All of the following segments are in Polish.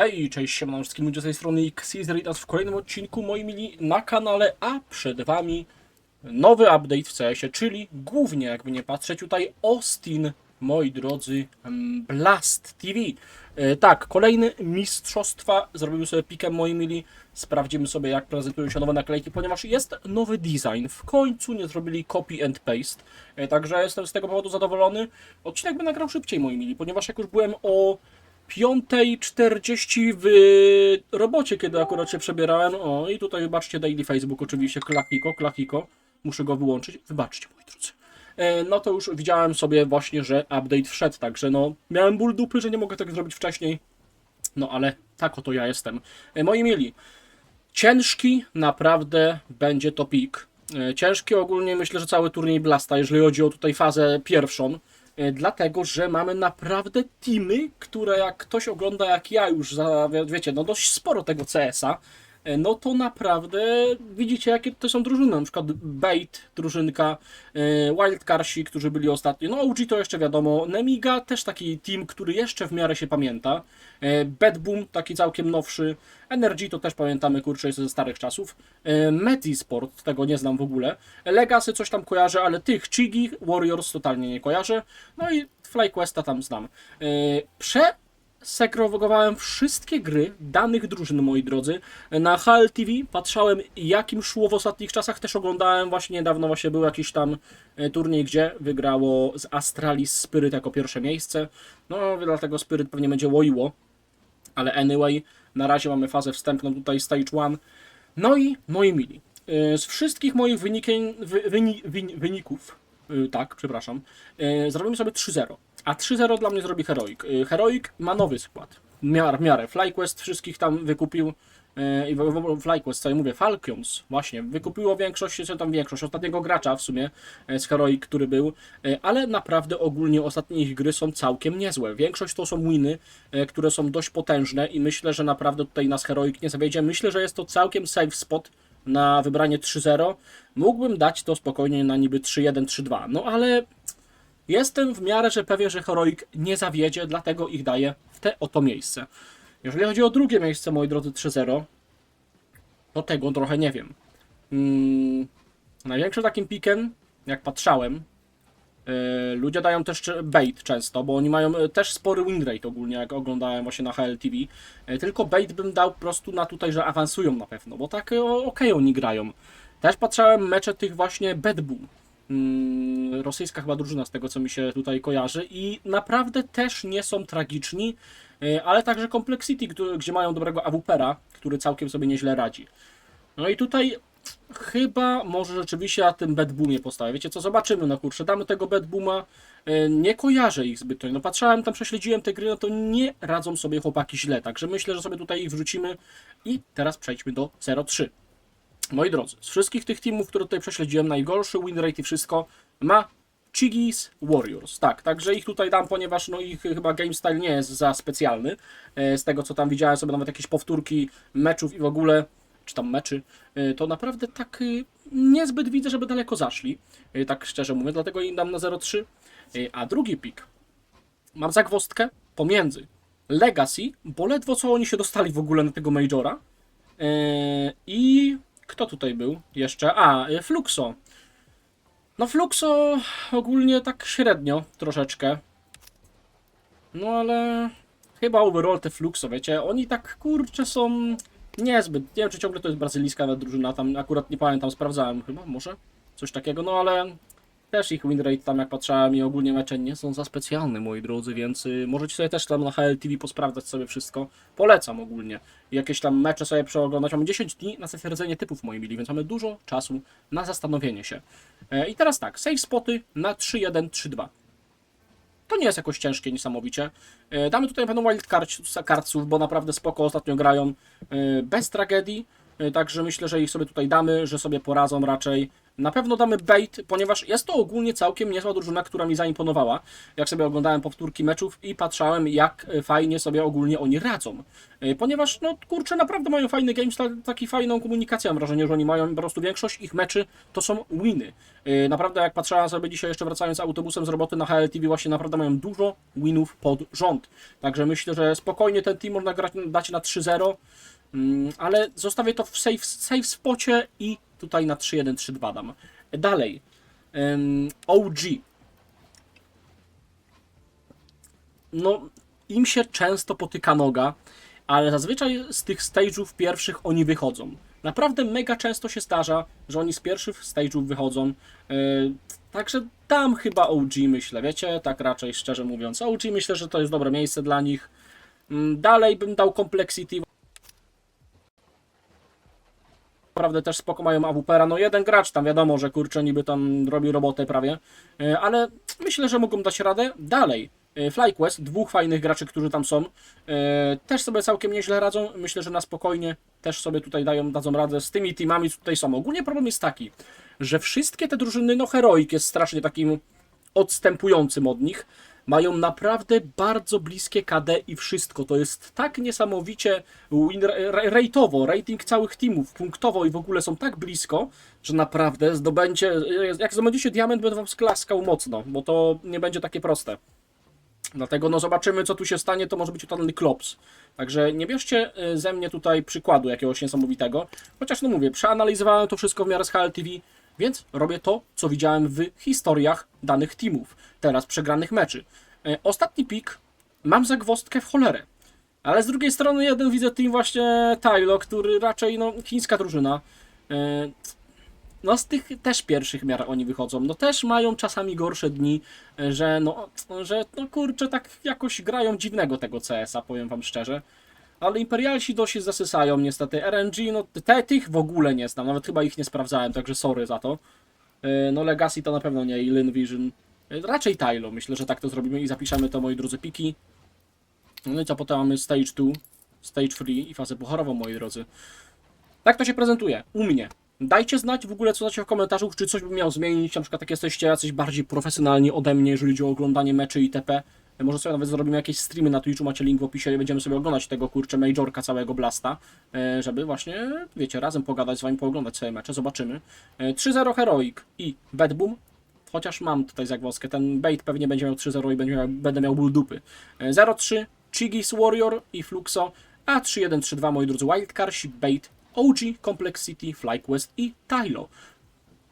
Hej, cześć, siemano wszystkim ludzie z tej strony Xyz Ritas w kolejnym odcinku moi mili na kanale, a przed wami nowy update w CS-ie, czyli głównie jakby nie patrzeć tutaj Austin, moi drodzy, em, Blast TV. E, tak, kolejne mistrzostwa, zrobimy sobie pikiem moi mili, sprawdzimy sobie jak prezentują się nowe naklejki, ponieważ jest nowy design, w końcu nie zrobili copy and paste, e, także jestem z tego powodu zadowolony. Odcinek by nagrał szybciej moi mili, ponieważ jak już byłem o 5.40 w robocie, kiedy akurat się przebierałem. O, i tutaj wybaczcie Daily Facebook, oczywiście, klakiko, klakiko. Muszę go wyłączyć. Wybaczcie, moi drodzy. E, No to już widziałem sobie właśnie, że update wszedł, także no, miałem ból dupy, że nie mogę tak zrobić wcześniej. No ale tak oto ja jestem. E, Moi mili, ciężki naprawdę będzie to pik. E, Ciężki ogólnie myślę, że cały turniej Blasta, jeżeli chodzi o tutaj fazę pierwszą. E, Dlatego, że mamy naprawdę teamy, które jak ktoś ogląda jak ja już za, wie- wiecie, no dość sporo tego CS-a, no to naprawdę widzicie jakie to są drużyny, na przykład Bait, drużynka, e, Wildcarsi, którzy byli ostatnio, no OG to jeszcze wiadomo, Nemiga też taki team, który jeszcze w miarę się pamięta, e, Bad Boom taki całkiem nowszy, Energy to też pamiętamy, kurczę, ze starych czasów, e, Medisport, tego nie znam w ogóle, Legacy coś tam kojarzę, ale tych Chigi, Warriors totalnie nie kojarzę, no i FlyQuesta tam znam. E, Przesegregowałem wszystkie gry danych drużyn, moi drodzy. Na HL TV patrzałem, jakim szło w ostatnich czasach. Też oglądałem właśnie niedawno, właśnie był jakiś tam e, turniej, gdzie wygrało z Astralis Spirit jako pierwsze miejsce. No, dlatego Spirit pewnie będzie łoiło. Ale anyway, na razie mamy fazę wstępną tutaj, stage 1. No i moi mili, e, z wszystkich moich wyniki, wy, wyni, wyni, wyników, e, tak, przepraszam, zrobimy sobie 3-0. A 3-0 dla mnie zrobi Heroic. E, Heroic ma nowy skład. W miarę. FlyQuest wszystkich tam wykupił. e, I FlyQuest, co ja mówię, Falcons, właśnie, wykupiło większość, co tam większość, ostatniego gracza w sumie e, z Heroic, który był, ale naprawdę ogólnie ostatnie ich gry są całkiem niezłe. Większość to są winy, które są dość potężne i myślę, że naprawdę tutaj nas Heroic nie zawiedzie. Myślę, że jest to całkiem safe spot na wybranie 3-0. Mógłbym dać to spokojnie na niby 3-1, 3-2, no ale Jestem w miarę, że pewien, że Heroic nie zawiedzie, dlatego ich daję w te oto miejsce. Jeżeli chodzi o drugie miejsce, moi drodzy, 3-0, to tego trochę nie wiem. Mm, największym takim pikiem, jak patrzałem, yy, ludzie dają też bait często, bo oni mają e, też spory win rate ogólnie, jak oglądałem właśnie na HLTV. E, Tylko bait bym dał po prostu na tutaj, że awansują na pewno, bo tak okej oni grają. Też patrzałem mecze tych właśnie Bad Boom mm, rosyjska chyba drużyna z tego co mi się tutaj kojarzy i naprawdę też nie są tragiczni, y, ale także Complexity, gdzie- mają dobrego AWPera, który całkiem sobie nieźle radzi. No i tutaj chyba może rzeczywiście na tym Bad Boomie postawię. Wiecie co, zobaczymy, no kurczę, damy tego Bad Booma, y, nie kojarzę ich zbytnio, no patrzałem tam, prześledziłem te gry, no to nie radzą sobie chłopaki źle, także myślę, że sobie tutaj ich wrzucimy i teraz przejdźmy do 0-3. Moi drodzy, z wszystkich tych teamów, które tutaj prześledziłem, najgorszy win rate i wszystko ma Chigis Warriors. Tak, także ich tutaj dam, ponieważ no ich chyba game style nie jest za specjalny. E, Z tego co tam widziałem sobie nawet jakieś powtórki meczów i w ogóle, czy tam meczy, e, to naprawdę tak e, niezbyt widzę, żeby daleko zaszli. Tak szczerze mówiąc, dlatego im dam na 0-3. E, A drugi pik mam zagwostkę pomiędzy Legacy, bo ledwo co oni się dostali w ogóle na tego Majora. I kto tutaj był jeszcze? A, e, Fluxo. No Fluxo ogólnie tak średnio troszeczkę. No ale chyba overall te Fluxo, wiecie, oni tak kurczę są niezbyt. Nie wiem czy ciągle to jest brazylijska drużyna, tam akurat nie pamiętam, sprawdzałem chyba, może coś takiego, no ale też ich win rate tam jak patrzałem i ogólnie mecze nie są za specjalne moi drodzy, więc y, możecie sobie też tam na HLTV posprawdzać sobie wszystko. Polecam ogólnie. Jakieś tam mecze sobie przeoglądać. Mamy 10 dni na zatwierdzenie typów moi mili, więc mamy dużo czasu na zastanowienie się. E, I teraz tak, save spoty na 3-1, 3-2. To nie jest jakoś ciężkie niesamowicie. E, Damy tutaj pewną wildcardców, bo naprawdę spoko ostatnio grają e, bez tragedii. Także myślę, że ich sobie tutaj damy, że sobie poradzą raczej. Na pewno damy bait, ponieważ jest to ogólnie całkiem niezła drużyna, która mi zaimponowała. Jak sobie oglądałem powtórki meczów i patrzałem, jak e, fajnie sobie ogólnie oni radzą. E, Ponieważ, no kurczę, naprawdę mają fajny game style, taki fajną komunikację. Mam wrażenie, że oni mają po prostu większość ich meczy to są winy. E, Naprawdę, jak patrzyłem sobie dzisiaj jeszcze wracając autobusem z roboty na HLTV, właśnie naprawdę mają dużo winów pod rząd. Także myślę, że spokojnie ten team można grać, dać na 3-0. Mm, ale zostawię to w safe, safe spocie i tutaj na 3-1-3-2 dam. Dalej. OG. No, im się często potyka noga, ale zazwyczaj z tych stage'ów pierwszych oni wychodzą. Naprawdę mega często się zdarza, że oni z pierwszych stage'ów wychodzą. Yy, także dam chyba OG, myślę, wiecie, tak raczej szczerze mówiąc. OG myślę, że to jest dobre miejsce dla nich. Mm, Dalej bym dał Complexity, naprawdę też spoko mają AWP-a. No jeden gracz tam wiadomo, że kurczę niby tam robi robotę prawie, E, ale myślę, że mogą dać radę. Dalej, e, FlyQuest, dwóch fajnych graczy, którzy tam są, e, też sobie całkiem nieźle radzą. Myślę, że na spokojnie też sobie tutaj dają, dadzą radę z tymi teamami, co tutaj są. Ogólnie problem jest taki, że wszystkie te drużyny, no Heroic jest strasznie takim odstępującym od nich, mają naprawdę bardzo bliskie KD i wszystko. To jest tak niesamowicie win ra- rate'owo, rating całych teamów, punktowo i w ogóle są tak blisko, że naprawdę zdobędzie, jak zdobędziecie diament, będę wam sklaskał mocno, bo to nie będzie takie proste. Dlatego no zobaczymy, co tu się stanie, to może być totalny klops. Także nie bierzcie y, ze mnie tutaj przykładu jakiegoś niesamowitego. Chociaż no mówię, przeanalizowałem to wszystko w miarę z HLTV, więc robię to, co widziałem w historiach danych teamów, teraz przegranych meczy. Y, Ostatni pik mam zagwozdkę w cholerę. Ale z drugiej strony jeden widzę team właśnie Tylo, który raczej no chińska drużyna. Y, no z tych też pierwszych miar oni wychodzą. No też mają czasami gorsze dni, e, że no, że no kurczę, tak jakoś grają dziwnego tego CS-a, powiem wam szczerze. Ale Imperialsi dość zasysają niestety. RNG, no te, tych w ogóle nie znam, nawet chyba ich nie sprawdzałem, także sorry za to. E, No Legacy to na pewno nie i Lin Vision. E, Raczej Tylo, myślę, że tak to zrobimy i zapiszemy to, moi drodzy, piki. No i co, potem mamy Stage 2, Stage 3 i fazę pucharową, moi drodzy. Tak to się prezentuje, u mnie. Dajcie znać w ogóle, co znacie w komentarzu, czy coś bym miał zmienić, na przykład jak jesteście jacyś bardziej profesjonalni ode mnie, jeżeli chodzi o oglądanie meczy itp. Może sobie nawet zrobimy jakieś streamy na Twitchu, macie link w opisie i będziemy sobie oglądać tego kurczę Majorka całego Blasta, e, żeby właśnie, wiecie, razem pogadać z wami, pooglądać sobie mecze, zobaczymy. E, 3-0 Heroic i Bad Boom, chociaż mam tutaj zagwozdkę, ten bait pewnie będzie miał 3-0 i będzie miał, będę miał ból dupy. E, 0-3 Chigis Warrior i Fluxo, a 3-1-3-2 moi drodzy Wildcard, Ship Bait, OG, Complexity, FlyQuest i Tylo.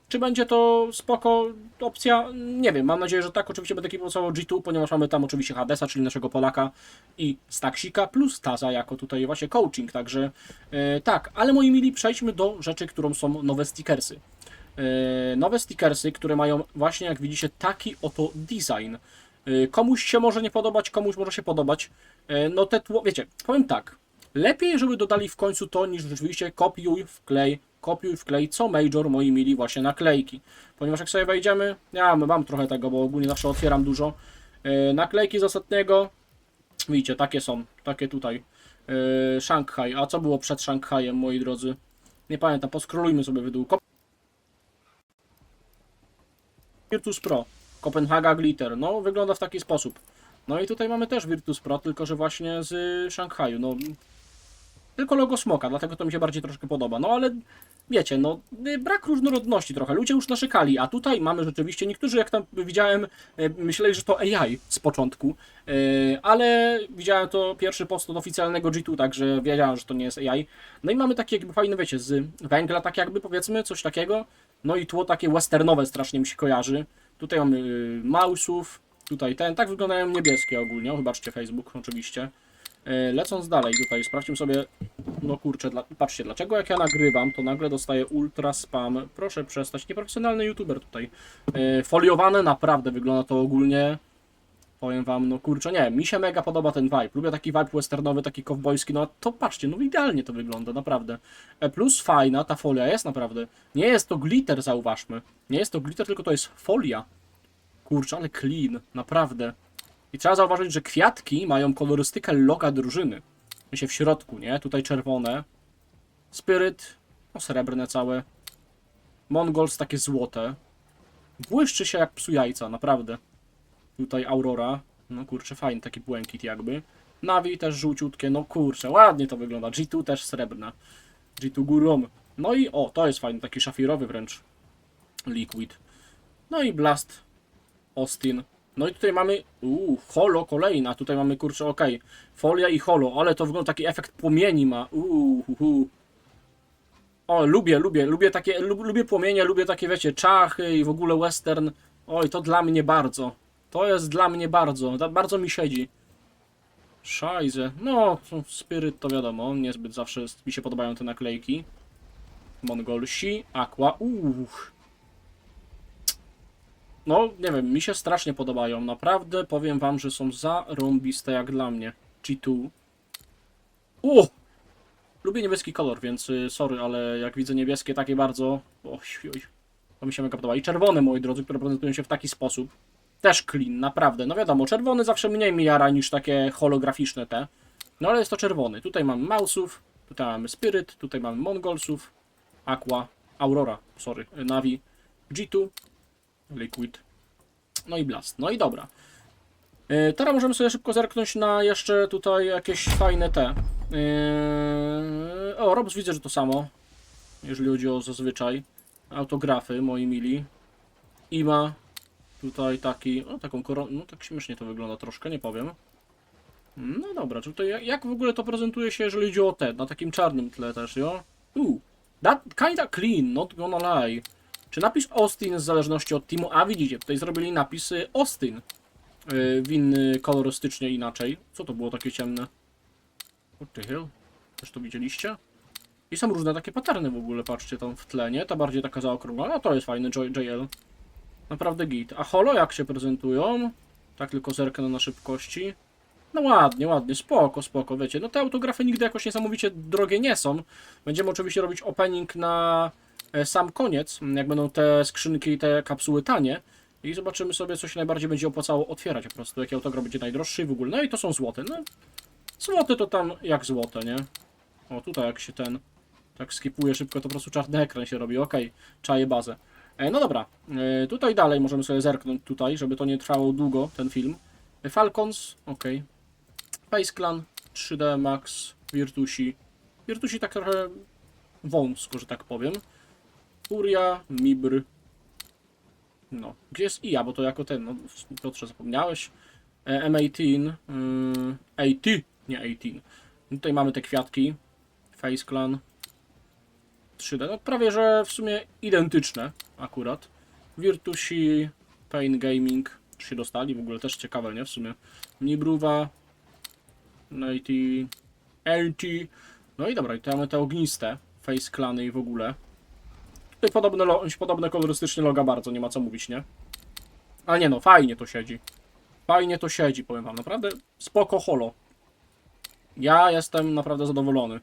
Czy będzie to spoko opcja? Nie wiem, mam nadzieję, że tak. Oczywiście będę kipował G2, ponieważ mamy tam oczywiście Hadesa, czyli naszego Polaka i Staksika, plus Taza jako tutaj właśnie coaching, także e, tak. Ale moi mili, przejdźmy do rzeczy, którą są nowe stickersy. E, nowe stickersy, które mają właśnie, jak widzicie, taki oto design. E, komuś się może nie podobać, komuś może się podobać. E, no te tło, wiecie, powiem tak. Lepiej, żeby dodali w końcu to, niż rzeczywiście kopiuj, wklej, kopiuj, wklej, co Major, moi mili, właśnie naklejki. Ponieważ jak sobie wejdziemy, ja mam trochę tego, bo ogólnie zawsze otwieram dużo. E, naklejki z ostatniego, widzicie, takie są, takie tutaj. E, Szanghaj, a co było przed Szanghajem, moi drodzy? Nie pamiętam, poskrolujmy sobie w dół. Virtus Pro, Kopenhaga Glitter, no wygląda w taki sposób. No i tutaj mamy też Virtus Pro, tylko że właśnie z Szanghaju, no tylko logo smoka, dlatego to mi się bardziej troszkę podoba. No ale wiecie, no y, brak różnorodności trochę. Ludzie już narzekali, a tutaj mamy rzeczywiście, niektórzy jak tam widziałem, y, myśleli, że to AI z początku, y, ale widziałem to pierwszy post od oficjalnego G2, także wiedziałem, że to nie jest AI. No i mamy takie jakby fajne, wiecie, z węgla tak jakby powiedzmy, coś takiego. No i tło takie westernowe strasznie mi się kojarzy. Tutaj mamy Mausów, tutaj ten, tak wyglądają niebieskie ogólnie, o, wybaczcie Facebook oczywiście. E, Lecąc dalej tutaj, sprawdźmy sobie, no kurczę, dla, patrzcie, dlaczego jak ja nagrywam, to nagle dostaję ultra spam, proszę przestać, nieprofesjonalny youtuber tutaj. E, Foliowane naprawdę wygląda to ogólnie, powiem wam, no kurczę, nie, mi się mega podoba ten vibe, lubię taki vibe westernowy, taki kowbojski, no to patrzcie, no idealnie to wygląda, naprawdę. E, Plus fajna ta folia jest naprawdę, nie jest to glitter, zauważmy, nie jest to glitter, tylko to jest folia. Kurczę, ale clean, naprawdę. I trzeba zauważyć, że kwiatki mają kolorystykę loga drużyny. się w środku, nie? Tutaj czerwone. Spirit, no srebrne całe. Mongols takie złote. Błyszczy się jak psu jajca, naprawdę. Tutaj Aurora. No kurczę, fajny taki błękit jakby. Navi też żółciutkie, no kurczę, ładnie to wygląda. G2 też srebrna. G2 górą. No i o, to jest fajny, taki szafirowy wręcz. Liquid. No i Blast. Austin. No i tutaj mamy, uuu, holo kolejna. Tutaj mamy, kurczę, okej. Folia i holo, ale to wygląda taki efekt płomieni ma. Hu. O, lubię, lubię, lubię takie, lub, lubię płomienie, lubię takie, wiecie, czachy i w ogóle western. Oj, to dla mnie bardzo. To jest dla mnie bardzo, bardzo mi siedzi. Szajze. No, Spirit to wiadomo, niezbyt zawsze mi się podobają te naklejki. Mongolsi, Aqua, uch. No, nie wiem, mi się strasznie podobają. Naprawdę powiem wam, że są zarąbiste jak dla mnie. G2. O! Lubię niebieski kolor, więc y, sorry, ale jak widzę niebieskie takie bardzo... Oj, oj, to mi się mega podoba. I czerwone, moi drodzy, które prezentują się w taki sposób. Też clean, naprawdę. No wiadomo, czerwony zawsze mniej mi jara niż takie holograficzne te. No ale jest to czerwony. Tutaj mamy Mausów, tutaj mamy Spirit, tutaj mamy Mongolsów, Aqua, Aurora, sorry, y, Navi, G2, Liquid, no i Blast. No i dobra. Yy, teraz możemy sobie szybko zerknąć na jeszcze tutaj jakieś fajne te. Yy, o, Robs widzę, że to samo. Jeżeli chodzi o zazwyczaj. Autografy, moi mili. Ima. Tutaj taki. O, taką koronę. No tak śmiesznie to wygląda troszkę, nie powiem. No dobra, czy tutaj jak, jak w ogóle to prezentuje się, jeżeli chodzi o te, na takim czarnym tle też, jo? Ooh, that kinda clean, not gonna lie. Czy napis Austin w zależności od teamu? A widzicie, tutaj zrobili napis y, Austin. Yy, winny kolorystycznie inaczej. Co to było takie ciemne? What the hell? Też to widzieliście? I są różne takie paterny w ogóle, patrzcie tam w tle, nie? Ta bardziej taka zaokrąglona, to jest fajny JL. Naprawdę git. A holo jak się prezentują? Tak tylko zerknę na szybkości. No ładnie, ładnie, spoko, spoko, wiecie. No te autografy nigdy jakoś niesamowicie drogie nie są. Będziemy oczywiście robić opening na sam koniec, jak będą te skrzynki i te kapsuły tanie. I zobaczymy sobie, co się najbardziej będzie opłacało otwierać po prostu, jaki autograf będzie najdroższy i w ogóle. No i to są złote, no. Złote to tam jak złote, nie? O, tutaj jak się ten tak skipuje szybko, to po prostu czarny ekran się robi. Okej, czaję bazę. E, no dobra, e, tutaj dalej możemy sobie zerknąć tutaj, żeby to nie trwało długo, ten film. E, Falcons, okej. Face Clan, 3D Max, Virtusi. Virtusi tak trochę wąsko, że tak powiem. Furia, Mibr. No, gdzie jest IA, bo to jako ten, no, Piotrze, zapomniałeś. E, M18, yy, AT, nie 18. Tutaj mamy te kwiatki. Face Clan. 3D, no prawie że w sumie identyczne akurat. Virtusi, Pain Gaming, czy się dostali, w ogóle też ciekawe, nie? W sumie. Nibruwa, LT, LT. No i dobra, i tu mamy te ogniste Face Clany i w ogóle. Podobne, podobne kolorystycznie loga bardzo, nie ma co mówić, nie? Ale nie no, fajnie to siedzi. Fajnie to siedzi, powiem wam, naprawdę spoko holo. Ja jestem naprawdę zadowolony.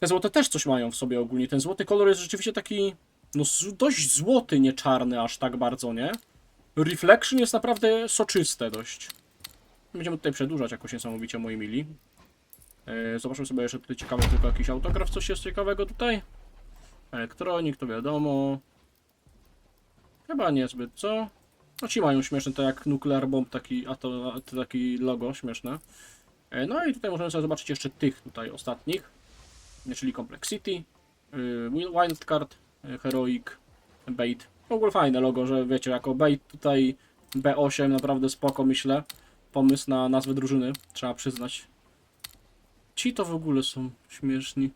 Te złote też coś mają w sobie ogólnie. Ten złoty kolor jest rzeczywiście taki, no dość złoty, nie czarny aż tak bardzo, nie? Reflection jest naprawdę soczyste dość. Będziemy tutaj przedłużać jakoś niesamowicie, moi mili. Yy, zobaczmy sobie jeszcze tutaj ciekawy tylko jakiś autograf, coś jest ciekawego tutaj. Elektronik, to wiadomo. Chyba niezbyt, co? No ci mają śmieszne, to jak Nuclear Bomb, taki, a to, to taki logo śmieszne. E, No i tutaj możemy sobie zobaczyć jeszcze tych tutaj ostatnich, czyli Complexity, yy, Wildcard, yy, Heroic, Bait. W ogóle fajne logo, że wiecie, jako Bait tutaj B8 naprawdę spoko myślę. Pomysł na nazwę drużyny, trzeba przyznać. Ci to w ogóle są śmieszni.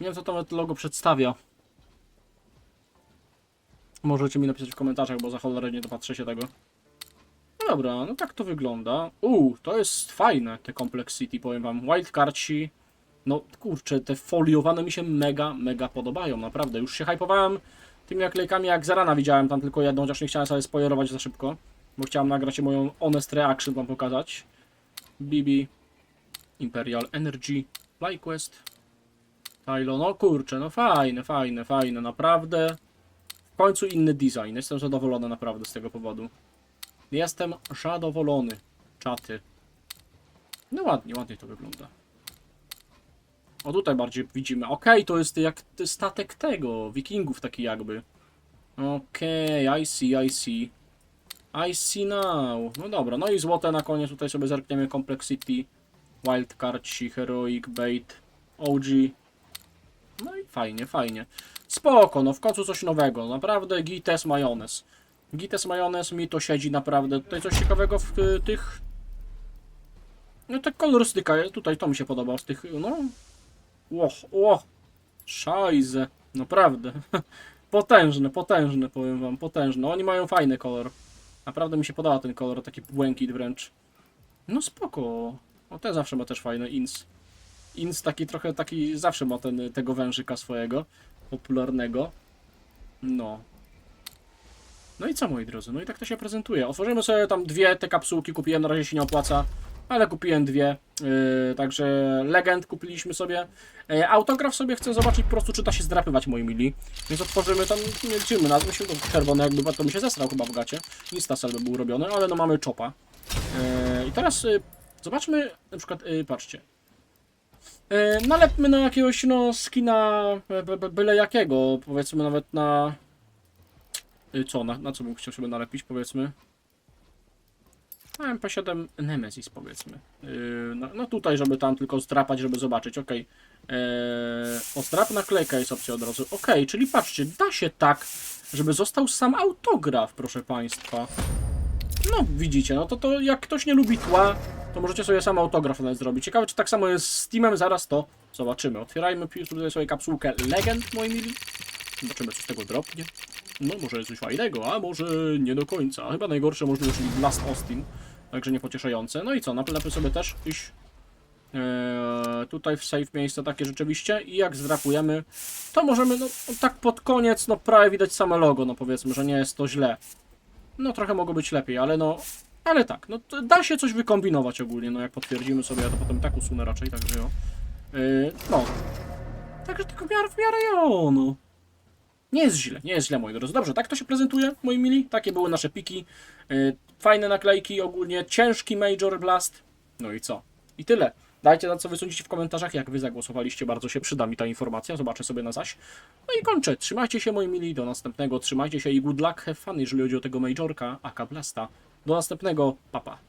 Nie wiem co to nawet logo przedstawia. Możecie mi napisać w komentarzach, bo za cholerę nie dopatrzę się tego. No dobra, no tak to wygląda. Uuu, to jest fajne, te Complexity, powiem wam. Wildcardsi. No kurczę, te foliowane mi się mega, mega podobają, naprawdę. Już się hypowałem tymi naklejkami, jak zarana widziałem tam tylko jedną, chociaż nie chciałem sobie spoilerować za szybko. Bo chciałem nagrać moją honest reaction wam pokazać. BB, Imperial Energy, FlyQuest, Tylo, no kurczę, no fajne, fajne, fajne, naprawdę. W końcu inny design, jestem zadowolony naprawdę z tego powodu. Jestem zadowolony, czaty. No ładnie, ładnie to wygląda. O tutaj bardziej widzimy. Okej, to jest jak statek tego, wikingów taki jakby. Okej, I see, I see. I see now. No dobra, no i złote na koniec tutaj sobie zerkniemy Complexity, Wildcard, Heroic, Bait, OG. No i fajnie, fajnie. Spoko, no w końcu coś nowego. Naprawdę Gites Majonez. Gites Majonez mi to siedzi naprawdę. Tutaj coś ciekawego w y, tych... No ta kolorystyka, tutaj to mi się podoba z tych, no... Ło, ło, szajze, naprawdę. potężny, potężny, powiem wam, potężny. Oni mają fajny kolor. Naprawdę mi się podoba ten kolor, taki błękit wręcz. No spoko. O, ten zawsze ma też fajny ins. Ins taki trochę taki, zawsze ma ten, tego wężyka swojego, popularnego. No. No i co moi drodzy, no i tak to się prezentuje. Otworzymy sobie tam dwie te kapsułki, kupiłem, na razie się nie opłaca, ale kupiłem dwie. Yy, także legend kupiliśmy sobie. Yy, autograf sobie chcę zobaczyć po prostu, czy da się zdrapywać, moi mili. Więc otworzymy tam, nie liczymy na to, myślę, że czerwony jakby, to mi się zesrał chyba w gacie. Nic tasel by był robiony, ale no mamy chopa. Yy, I teraz yy, zobaczmy, na przykład, patrzcie. Yy, nalepmy na jakiegoś, no, skina by, byle jakiego, powiedzmy nawet na... Yy, co, na, na co bym chciał sobie nalepić, powiedzmy? Na MP7 Nemesis, powiedzmy. No, no tutaj, żeby tam tylko zdrapać, żeby zobaczyć, okej. Okay. O, zdrap naklejka jest opcja od razu. Okej, czyli patrzcie, da się tak, żeby został sam autograf, proszę Państwa. No, widzicie, no to, to jak ktoś nie lubi tła, to możecie sobie sam autograf nawet zrobić. Ciekawe, czy tak samo jest z Steamem, zaraz to zobaczymy. Otwierajmy tutaj sobie kapsułkę Legend, moi mili. Zobaczymy, co z tego dropnie. No, może coś fajnego, a może nie do końca. Chyba najgorsze możliwe, czyli Blast Austin. Także niepocieszające. No i co, naplepię sobie też iść Eee, tutaj w save miejsce takie rzeczywiście i jak zdrapujemy, to możemy, no tak pod koniec, no prawie widać same logo, no powiedzmy, że nie jest to źle. No trochę mogło być lepiej, ale no, ale tak, no da się coś wykombinować ogólnie, no jak potwierdzimy sobie, ja to potem tak usunę raczej, także jo. Eee, no, także tylko w miarę, w miarę jo, no. Nie jest źle, nie jest źle, moi drodzy. Dobrze, tak to się prezentuje, moi mili. Takie były nasze piki. Yy, fajne naklejki ogólnie, ciężki Major Blast. No i co? I tyle. Dajcie na co wysądzicie w komentarzach, jak wy zagłosowaliście, bardzo się przyda mi ta informacja, zobaczę sobie na zaś. No i kończę. Trzymajcie się, moi mili, do następnego. Trzymajcie się i good luck, have fun, jeżeli chodzi o tego Majorka, aka Blasta. Do następnego, papa. Pa.